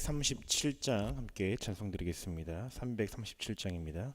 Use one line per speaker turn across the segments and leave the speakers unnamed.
찬송가 337장 함께 찬송 드리겠습니다. 337장입니다.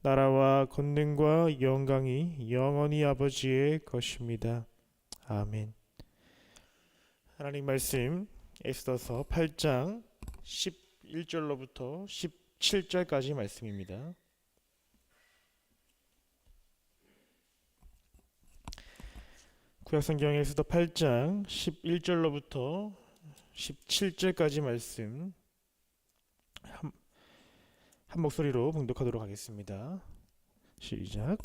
나라와 권능과 영광이 영원히 아버지의 것입니다. 아멘. 하나님 말씀 에스더서 8장 11절로부터 17절까지 말씀입니다. 구약성경 에스더 8장 11절로부터 17절까지 말씀 한, 한 목소리로 봉독하도록 하겠습니다. 시작.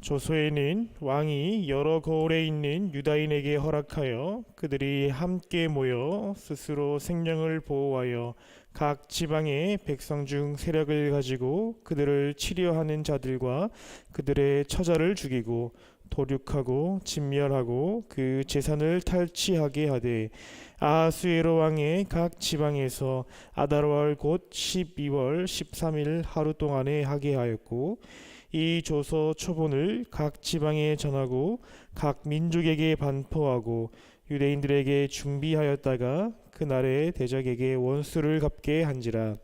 조소에는 왕이 여러 거울에 있는 유다인에게 허락하여 그들이 함께 모여 스스로 생명을 보호하여
각 지방의 백성 중 세력을 가지고 그들을 치려하는 자들과 그들의 처자를 죽이고 도륙하고 진멸하고 그 재산을 탈취하게 하되 아하수에로 왕의 각 지방에서 아달월 곧 12월 13일 하루 동안에 하게 하였고 이 조서 초본을 각 지방에 전하고 각 민족에게 반포하고 유대인들에게 준비하였다가 그날에 대적에게 원수를 갚게 한지라.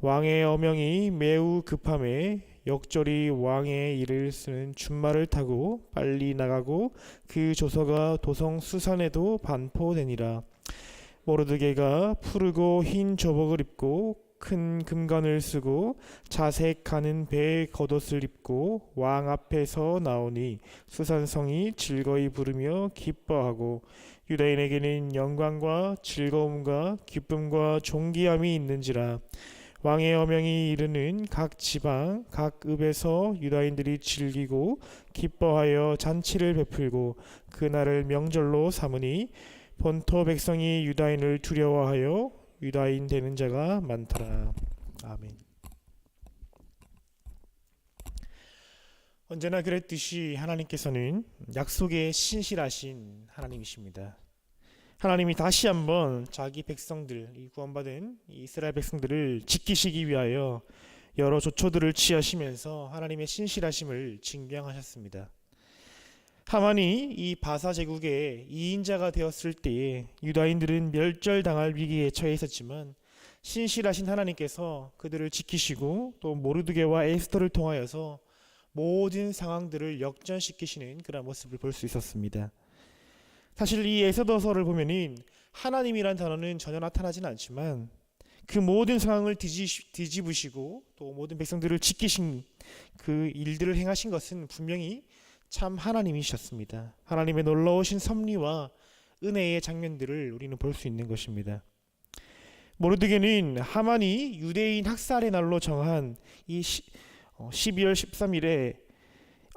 왕의 어명이 매우 급함에 역절이 왕의 일을 쓰는 준말을 타고 빨리 나가고 그 조서가 도성 수산에도 반포되니라. 모르드게가 푸르고 흰 조복을 입고 큰 금관을 쓰고 자색하는 배에 겉옷을 입고 왕 앞에서 나오니 수산성이 즐거이 부르며 기뻐하고 유다인에게는 영광과 즐거움과 기쁨과 존귀함이 있는지라 왕의 어명이 이르는 각 지방 각 읍에서 유다인들이 즐기고 기뻐하여 잔치를 베풀고 그 날을 명절로 삼으니 본토 백성이 유다인을 두려워하여 유다인 되는 자가 많더라. 아멘. 언제나 그랬듯이 하나님께서는 약속에 신실하신 하나님이십니다. 하나님이 다시 한번 자기 백성들, 이 구원받은 이 이스라엘 백성들을 지키시기 위하여 여러 조처들을 취하시면서 하나님의 신실하심을 증명하셨습니다. 하만이 이 바사 제국의 이인자가 되었을 때에 유다인들은 멸절당할 위기에 처해 있었지만 신실하신 하나님께서 그들을 지키시고 또 모르드게와 에스더를 통하여서 모든 상황들을 역전시키시는 그런 모습을 볼 수 있었습니다. 사실 이 에스더서를 보면은 하나님이란 단어는 전혀 나타나지는 않지만 그 모든 상황을 뒤지, 뒤집 으시고 또 모든 백성들을 지키신 그 일들을 행하신 것은 분명히 참 하나님이셨습니다. 하나님의 놀라우신 섭리와 은혜의 장면들을 우리는 볼 수 있는 것입니다. 모르드게는 하만이 유대인 학살의 날로 정한 이 12월 13일에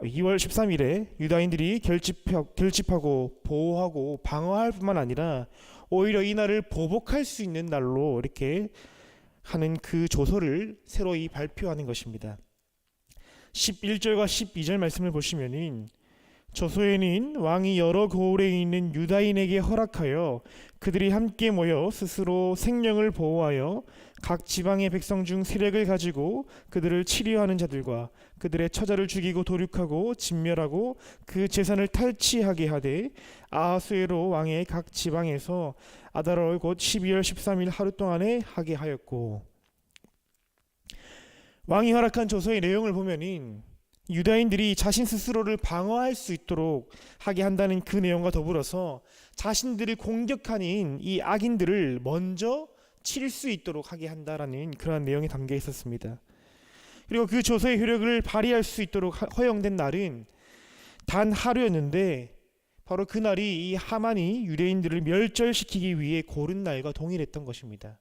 2월 13일에 유다인들이 결집하, 결집하 고 보호하고 방어할 뿐만 아니라 오히려 이 날을 보복할 수 있는 날로 이렇게 하는 그 조서를 새로이 발표하는 것입니다. 11절과 12절 말씀을 보시면은 조소에는 왕이 여러 고을에 있는 유다인에게 허락하여 그들이 함께 모여 스스로 생명을 보호하여 각 지방의 백성 중 세력을 가지고 그들을 치료하는 자들과 그들의 처자를 죽이고 도륙하고 진멸하고 그 재산을 탈취하게 하되 아하수에로 왕의 각 지방에서 아달월 곧 12월 13일 하루 동안에 하게 하였고 왕이 허락한 조서의 내용을 보면은 유다인들이 자신 스스로를 방어할 수 있도록 하게 한다는 그 내용과 더불어서 자신들을 공격하는 이 악인들을 먼저 칠 수 있도록 하게 한다라는 그러한 내용이 담겨 있었습니다. 그리고 그 조서의 효력을 발휘할 수 있도록 하- 허용된 날은 단 하루였는데 바로 그 날이 이 하만이 유대인들을 멸절시키기 위해 고른 날과 동일했던 것입니다.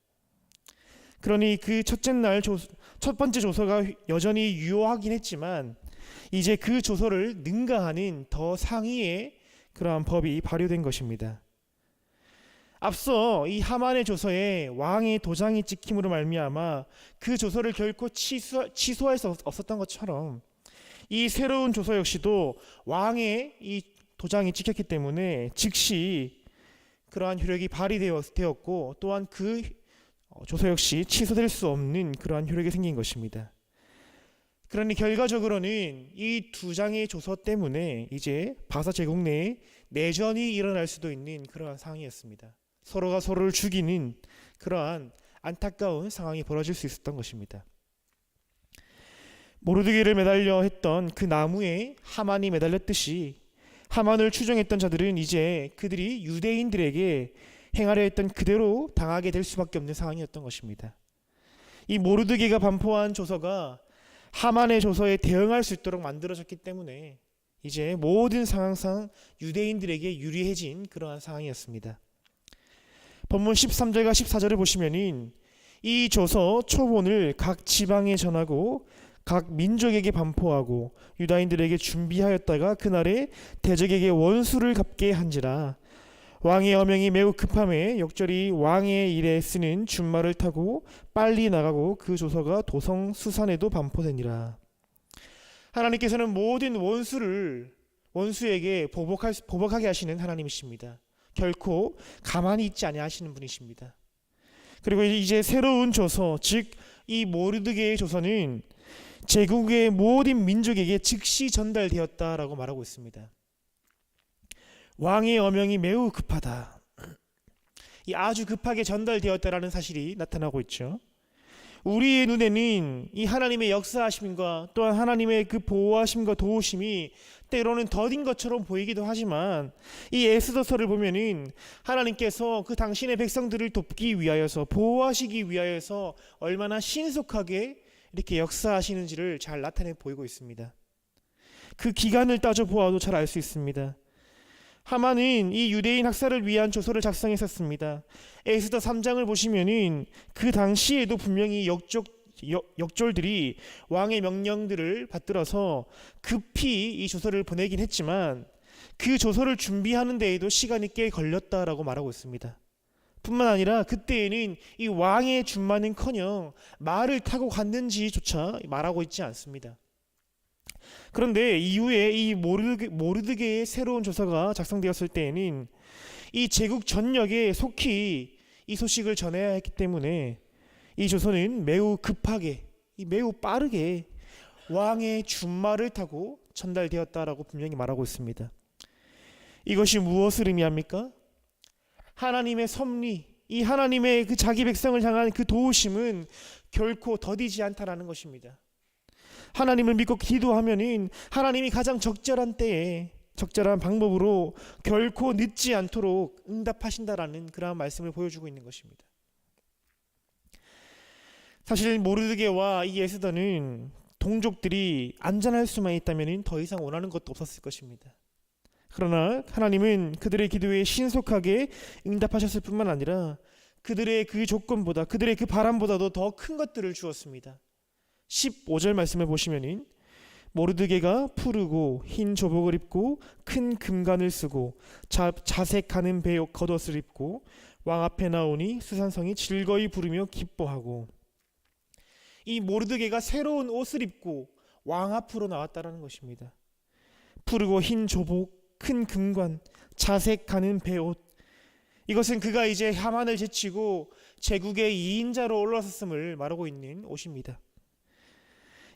그러니 그 첫째 날 조, 첫 번째 조서가 여전히 유효하긴 했지만 이제 그 조서를 능가하는 더 상위의 그러한 법이 발효된 것입니다. 앞서 이 하만의 조서에 왕의 도장이 찍힘으로 말미암아 그 조서를 결코 취소, 취소할 수 없- 없었던 것처럼 이 새로운 조서 역시도 왕의 이 도장이 찍혔기 때문에 즉시 그러한 효력이 발휘되었고 또한 그 어, 조서 역시 취소될 수 없는 그러한 효력이 생긴 것입니다. 그러니 결과적으로는 이 두 장의 조서 때문에 이제 바사 제국 내에 내전이 일어날 수도 있는 그러한 상황이었습니다. 서로가 서로를 죽이는 그러한 안타까운 상황이 벌어질 수 있었던 것입니다. 모르드게를 매달려 했던 그 나무에 하만이 매달렸듯이 하만을 추종했던 자들은 이제 그들이 유대인들에게 행하려 했던 그대로 당하게 될 수밖에 없는 상황이었던 것입니다. 이 모르드게가 반포한 조서가 하만의 조서에 대응할 수 있도록 만들어졌기 때문에 이제 모든 상황상 유대인들에게 유리해진 그러한 상황이었습니다. 본문 13절과 14절을 보시면은 이 조서 초본을 각 지방에 전하고 각 민족에게 반포하고 유다인들에게 준비하였다가 그날에 대적에게 원수를 갚게 한지라 왕의 어명이 매우 급함에 역절이 왕의 일에 쓰는 준말을 타고 빨리 나가고 그 조서가 도성 수산에도 반포되니라. 하나님께서는 모든 원수를 원수에게 보복할, 보복하게 하시는 하나님이십니다. 결코 가만히 있지 아니하시는 분이십니다. 그리고 이제 새로운 조서, 즉 이 모르드게의 조서는 제국의 모든 민족에게 즉시 전달되었다라고 말하고 있습니다. 왕의 어명이 매우 급하다. 이 아주 급하게 전달되었다라는 사실이 나타나고 있죠. 우리의 눈에는 이 하나님의 역사하심과 또한 하나님의 그 보호하심과 도우심이 때로는 더딘 것처럼 보이기도 하지만 이 에스더서를 보면은 하나님께서 그 당신의 백성들을 돕기 위하여서 보호하시기 위하여서 얼마나 신속하게 이렇게 역사하시는지를 잘 나타내 보이고 있습니다. 그 기간을 따져 보아도 잘 알 수 있습니다. 하만은 이 유대인 학살을 위한 조서를 작성했었습니다. 에스더 3장을 보시면은 그 당시에도 분명히 역적 역, 역졸들이 왕의 명령들을 받들어서 급히 이 조서를 보내긴 했지만 그 조서를 준비하는 데에도 시간이 꽤 걸렸다라고 말하고 있습니다. 뿐만 아니라 그때에는 이 왕의 준마는커녕 말을 타고 갔는지조차 말하고 있지 않습니다. 그런데 이후에 이 모르드, 모르드게의 새로운 조서가 작성되었을 때에는 이 제국 전역에 속히 이 소식을 전해야 했기 때문에 이 조선은 매우 급하게 이 매우 빠르게 왕의 준말을 타고 전달되었다라고 분명히 말하고 있습니다. 이것이 무엇을 의미합니까? 하나님의 섭리, 이 하나님의 그 자기 백성을 향한 그 도우심은 결코 더디지 않다라는 것입니다. 하나님을 믿고 기도하면은 하나님이 가장 적절한 때에 적절한 방법으로 결코 늦지 않도록 응답하신다라는 그러한 말씀을 보여주고 있는 것입니다. 사실 모르드게와 이 에스더는 동족들이 안전할 수만 있다면 더 이상 원하는 것도 없었을 것입니다. 그러나 하나님은 그들의 기도에 신속하게 응답하셨을 뿐만 아니라 그들의 그 조건보다 그들의 그 바람보다도 더 큰 것들을 주었습니다. 15절 말씀을 보시면은 모르드게가 푸르고 흰 조복을 입고 큰 금관을 쓰고 자, 자색하는 배 겉옷을 입고 왕 앞에 나오니 수산성이 즐거이 부르며 기뻐하고 이 모르드게가 새로운 옷을 입고 왕 앞으로 나왔다라는 것입니다. 푸르고 흰 조복, 큰 금관, 자색하는 배옷. 이것은 그가 이제 하만을 제치고 제국의 2인자로 올라섰음을 말하고 있는 옷입니다.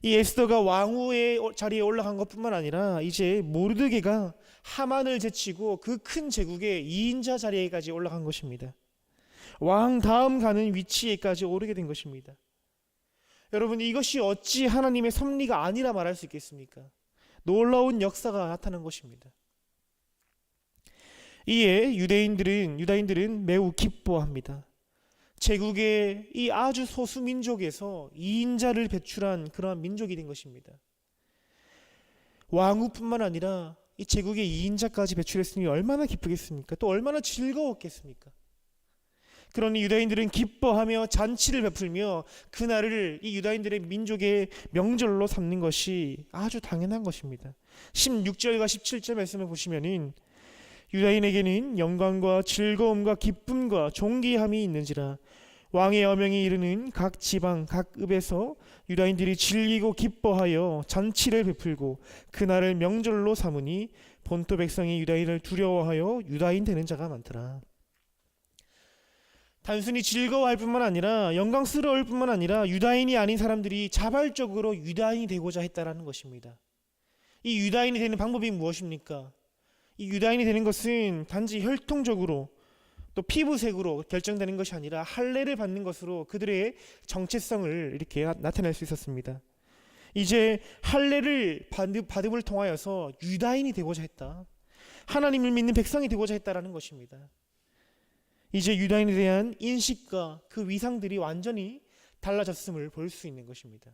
이 에스더가 왕후의 자리에 올라간 것뿐만 아니라 이제 모르드게가 하만을 제치고 그 큰 제국의 2인자 자리에까지 올라간 것입니다. 왕 다음 가는 위치에까지 오르게 된 것입니다. 여러분 이것이 어찌 하나님의 섭리가 아니라 말할 수 있겠습니까? 놀라운 역사가 나타난 것입니다. 이에 유대인들은 유다인들은 매우 기뻐합니다. 제국의 이 아주 소수 민족에서 2인자를 배출한 그러한 민족이 된 것입니다. 왕후뿐만 아니라 이 제국의 2인자까지 배출했으니 얼마나 기쁘겠습니까? 또 얼마나 즐거웠겠습니까? 그러니 유다인들은 기뻐하며 잔치를 베풀며 그날을 이 유다인들의 민족의 명절로 삼는 것이 아주 당연한 것입니다. 16절과 17절 말씀을 보시면은 유다인에게는 영광과 즐거움과 기쁨과 존귀함이 있는지라 왕의 어명이 이르는 각 지방 각 읍에서 유다인들이 즐기고 기뻐하여 잔치를 베풀고 그날을 명절로 삼으니 본토 백성이 유다인을 두려워하여 유다인 되는 자가 많더라. 단순히 즐거워할 뿐만 아니라 영광스러울 뿐만 아니라 유다인이 아닌 사람들이 자발적으로 유다인이 되고자 했다라는 것입니다. 이 유다인이 되는 방법이 무엇입니까? 이 유다인이 되는 것은 단지 혈통적으로 또 피부색으로 결정되는 것이 아니라 할례를 받는 것으로 그들의 정체성을 이렇게 나, 타낼 수 있었습니다. 이제 할례를 받음을 통하여서 유다인이 되고자 했다. 하나님을 믿는 백성이 되고자 했다라는 것입니다. 이제 유다인에 대한 인식과 그 위상들이 완전히 달라졌음을 볼 수 있는 것입니다.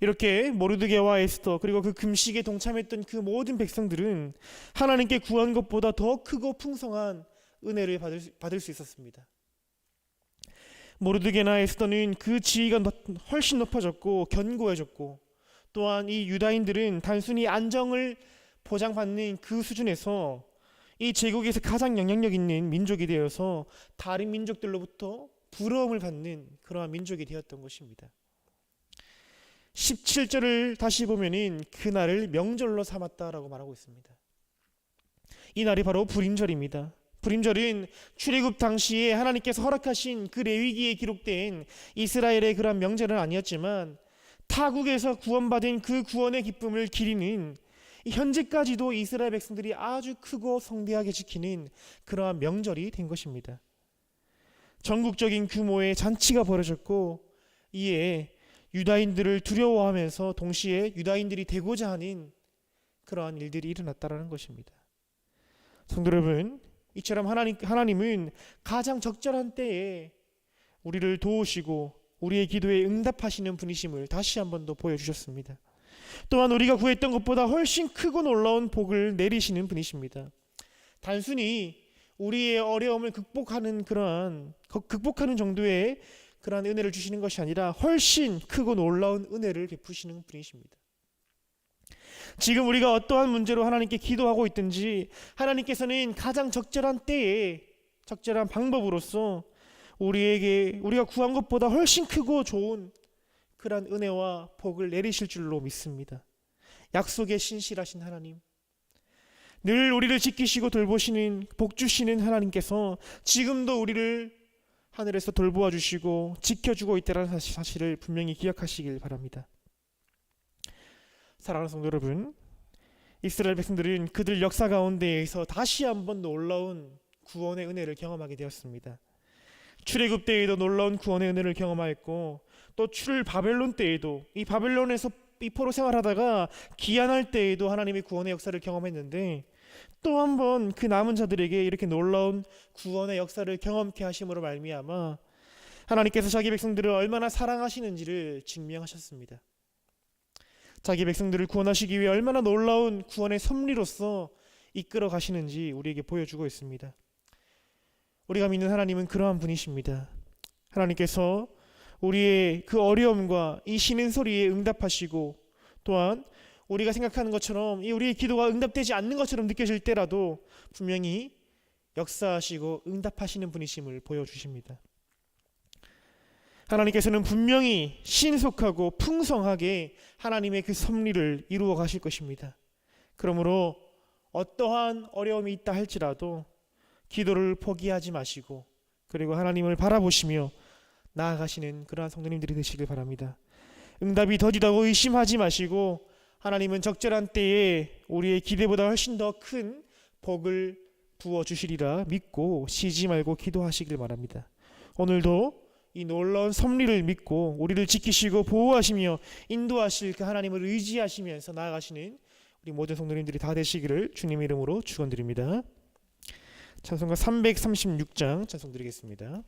이렇게 모르드게와 에스더 그리고 그 금식에 동참했던 그 모든 백성들은 하나님께 구한 것보다 더 크고 풍성한 은혜를 받을 수, 받을 수 있었습니다. 모르드게나 에스더는 그 지위가 훨씬 높아졌고 견고해졌고 또한 이 유다인들은 단순히 안정을 보장받는 그 수준에서 이 제국에서 가장 영향력 있는 민족이 되어서 다른 민족들로부터 부러움을 받는 그러한 민족이 되었던 것입니다. 17절을 다시 보면은 그날을 명절로 삼았다라고 말하고 있습니다. 이 날이 바로 불임절입니다. 불임절은 출애굽 당시에 하나님께서 허락하신 그 레위기에 기록된 이스라엘의 그러한 명절은 아니었지만 타국에서 구원받은 그 구원의 기쁨을 기리는 이 현재까지도 이스라엘 백성들이 아주 크고 성대하게 지키는 그러한 명절이 된 것입니다. 전국적인 규모의 잔치가 벌어졌고 이에 유다인들을 두려워하면서 동시에 유다인들이 되고자 하는 그러한 일들이 일어났다라는 것입니다. 성도 여러분, 이처럼 하나님 하나님은 가장 적절한 때에 우리를 도우시고 우리의 기도에 응답하시는 분이심을 다시 한 번 더 보여주셨습니다. 또한 우리가 구했던 것보다 훨씬 크고 놀라운 복을 내리시는 분이십니다. 단순히 우리의 어려움을 극복하는 그러한 극- 극복하는 정도의 그러한 은혜를 주시는 것이 아니라 훨씬 크고 놀라운 은혜를 베푸시는 분이십니다. 지금 우리가 어떠한 문제로 하나님께 기도하고 있든지 하나님께서는 가장 적절한 때에 적절한 방법으로서 우리에게 우리가 구한 것보다 훨씬 크고 좋은 그러한 은혜와 복을 내리실 줄로 믿습니다. 약속에 신실하신 하나님, 늘 우리를 지키시고 돌보시는 복 주시는 하나님께서 지금도 우리를 하늘에서 돌보아 주시고 지켜주고 있다는 사실- 사실을 분명히 기억하시길 바랍니다. 사랑하는 성도 여러분, 이스라엘 백성들은 그들 역사 가운데에서 다시 한번 놀라운 구원의 은혜를 경험하게 되었습니다. 출애굽 때에도 놀라운 구원의 은혜를 경험하였고 또 출 바벨론 때에도 이 바벨론에서 이포로 생활하다가 귀환할 때에도 하나님의 구원의 역사를 경험했는데 또 한 번 그 남은 자들에게 이렇게 놀라운 구원의 역사를 경험케 하심으로 말미암아 하나님께서 자기 백성들을 얼마나 사랑하시는지를 증명하셨습니다. 자기 백성들을 구원하시기 위해 얼마나 놀라운 구원의 섭리로서 이끌어 가시는지 우리에게 보여주고 있습니다. 우리가 믿는 하나님은 그러한 분이십니다. 하나님께서 우리의 그 어려움과 이 쉬는 소리에 응답하시고 또한 우리가 생각하는 것처럼 이 우리의 기도가 응답되지 않는 것처럼 느껴질 때라도 분명히 역사하시고 응답하시는 분이심을 보여주십니다. 하나님께서는 분명히 신속하고 풍성하게 하나님의 그 섭리를 이루어 가실 것입니다. 그러므로 어떠한 어려움이 있다 할지라도 기도를 포기하지 마시고 그리고 하나님을 바라보시며 나아가시는 그러한 성도님들이 되시길 바랍니다. 응답이 더디다고 의심하지 마시고 하나님은 적절한 때에 우리의 기대보다 훨씬 더 큰 복을 부어 주시리라 믿고 쉬지 말고 기도하시길 바랍니다. 오늘도 이 놀라운 섭리를 믿고 우리를 지키시고 보호하시며 인도하실 그 하나님을 의지하시면서 나아가시는 우리 모든 성도님들이 다 되시기를 주님 이름으로 축원드립니다. 찬송가 336장 찬송 드리겠습니다.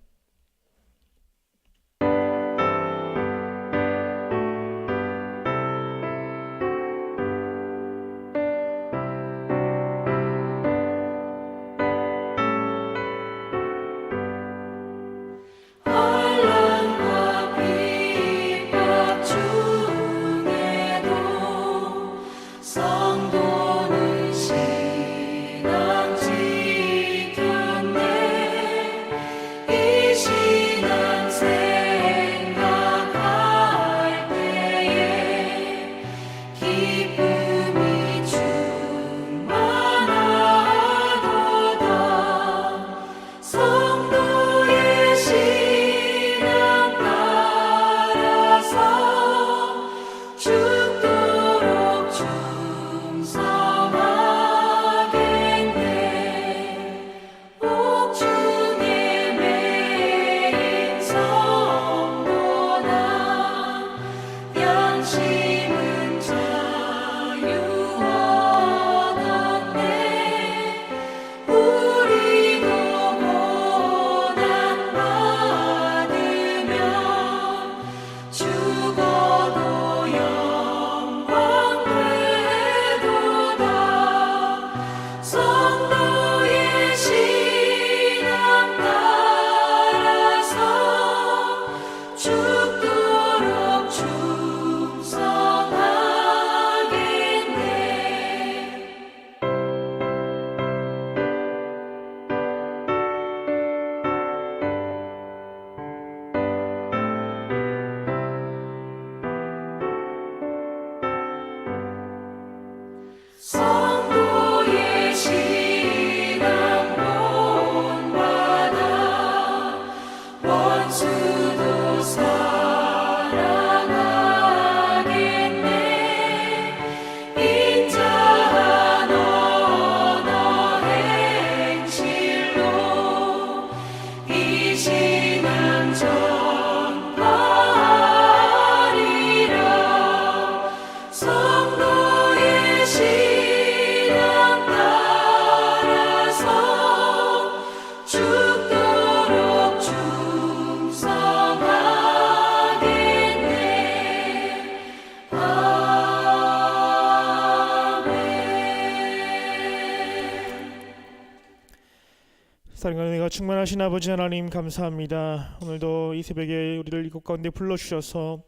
충만하신 아버지 하나님 감사합니다. 오늘도 이 새벽에 우리를 이곳 가운데 불러주셔서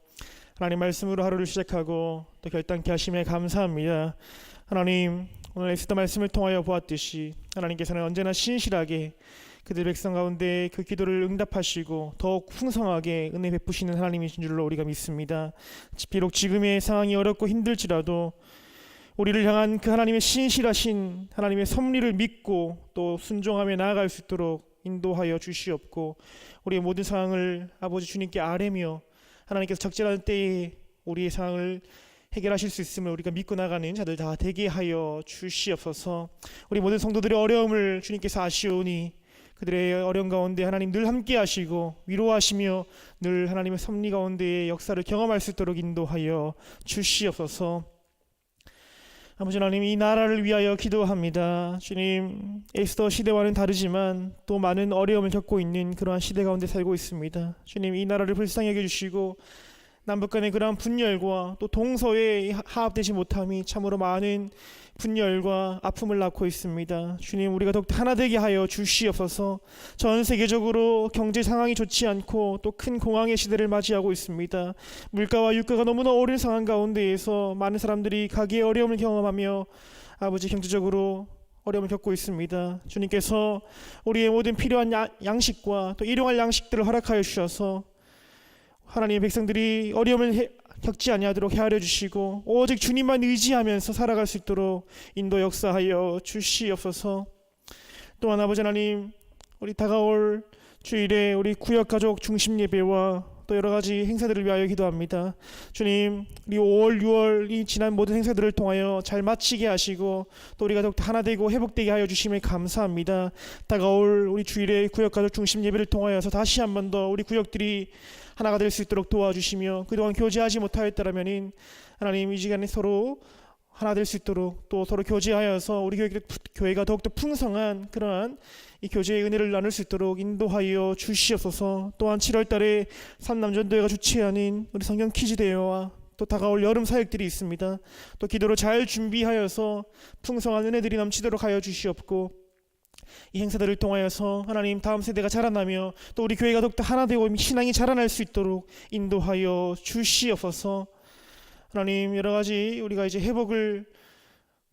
하나님 말씀으로 하루를 시작하고 또 결단케 하심에 감사합니다. 하나님 오늘 에스더 말씀을 통하여 보았듯이 하나님께서는 언제나 신실하게 그들 백성 가운데 그 기도를 응답하시고 더욱 풍성하게 은혜 베푸시는 하나님이신 줄로 우리가 믿습니다. 비록 지금의 상황이 어렵고 힘들지라도 우리를 향한 그 하나님의 신실하신 하나님의 섭리를 믿고 또 순종하며 나아갈 수 있도록 인도하여 주시옵고 우리의 모든 상황을 아버지 주님께 아뢰며 하나님께서 적절한 때에 우리의 상황을 해결하실 수 있음을 우리가 믿고 나가는 자들 다 되게 하여 주시옵소서. 우리 모든 성도들의 어려움을 주님께서 아시오니 그들의 어려움 가운데 하나님 늘 함께 하시고 위로하시며 늘 하나님의 섭리 가운데의 역사를 경험할 수 있도록 인도하여 주시옵소서. 아버지 하나님 이 나라를 위하여 기도합니다. 주님 에스더 시대와는 다르지만 또 많은 어려움을 겪고 있는 그러한 시대 가운데 살고 있습니다. 주님 이 나라를 불쌍히 여겨 주시고 남북 간의 그러한 분열과 또 동서에 하합되지 못함이 참으로 많은 분열과 아픔을 낳고 있습니다. 주님 우리가 더욱 하나 되게 하여 주시옵소서. 전 세계적으로 경제 상황이 좋지 않고 또 큰 공황의 시대를 맞이하고 있습니다. 물가와 유가가 너무나 오른 상황 가운데에서 많은 사람들이 가계의 어려움을 경험하며 아버지 경제적으로 어려움을 겪고 있습니다. 주님께서 우리의 모든 필요한 야- 양식과 또 일용할 양식들을 허락하여 주셔서 하나님의 백성들이 어려움을 해- 겪지 아니하도록 헤아려 주시고 오직 주님만 의지하면서 살아갈 수 있도록 인도 역사하여 주시옵소서. 또한 아버지 하나님 우리 다가올 주일에 우리 구역 가족 중심 예배와 또 여러 가지 행사들을 위하여 기도합니다. 주님, 우리 5월, 6월 이 지난 모든 행사들을 통하여 잘 마치게 하시고 또 우리가 더욱 하나 되고 회복되게 하여 주심에 감사합니다. 다가올 우리 주일에 구역 가족 중심 예배를 통하여서 다시 한 번 더 우리 구역들이 하나가 될 수 있도록 도와주시며 그동안 교제하지 못하였다라면은 하나님 이 시간에 서로 하나 될 수 있도록 또 서로 교제하여서 우리 교회, 교회가 더욱더 풍성한 그러한 이 교제의 은혜를 나눌 수 있도록 인도하여 주시옵소서. 또한 7월 달에 삼남전도회가 주최하는 우리 성경 퀴즈 대회와 또 다가올 여름 사역들이 있습니다. 또 기도로 잘 준비하여서 풍성한 은혜들이 넘치도록 하여 주시옵고 이 행사들을 통하여서 하나님 다음 세대가 자라나며 또 우리 교회가 더욱더 하나 되고 신앙이 자라날 수 있도록 인도하여 주시옵소서. 하나님 여러 가지 우리가 이제 회복을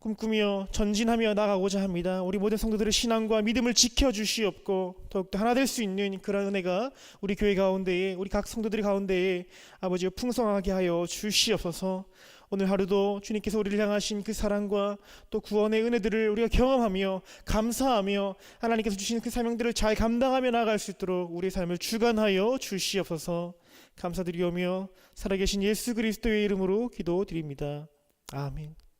꿈꾸며 전진하며 나가고자 합니다. 우리 모든 성도들의 신앙과 믿음을 지켜 주시옵고 더욱더 하나 될 수 있는 그런 은혜가 우리 교회 가운데에 우리 각 성도들 가운데에 아버지 풍성하게 하여 주시옵소서. 오늘 하루도 주님께서 우리를 향하신 그 사랑과 또 구원의 은혜들을 우리가 경험하며 감사하며 하나님께서 주신 그 사명들을 잘 감당하며 나아갈 수 있도록 우리의 삶을 주관하여 주시옵소서. 감사드리오며 살아계신 예수 그리스도의 이름으로 기도드립니다. 아멘.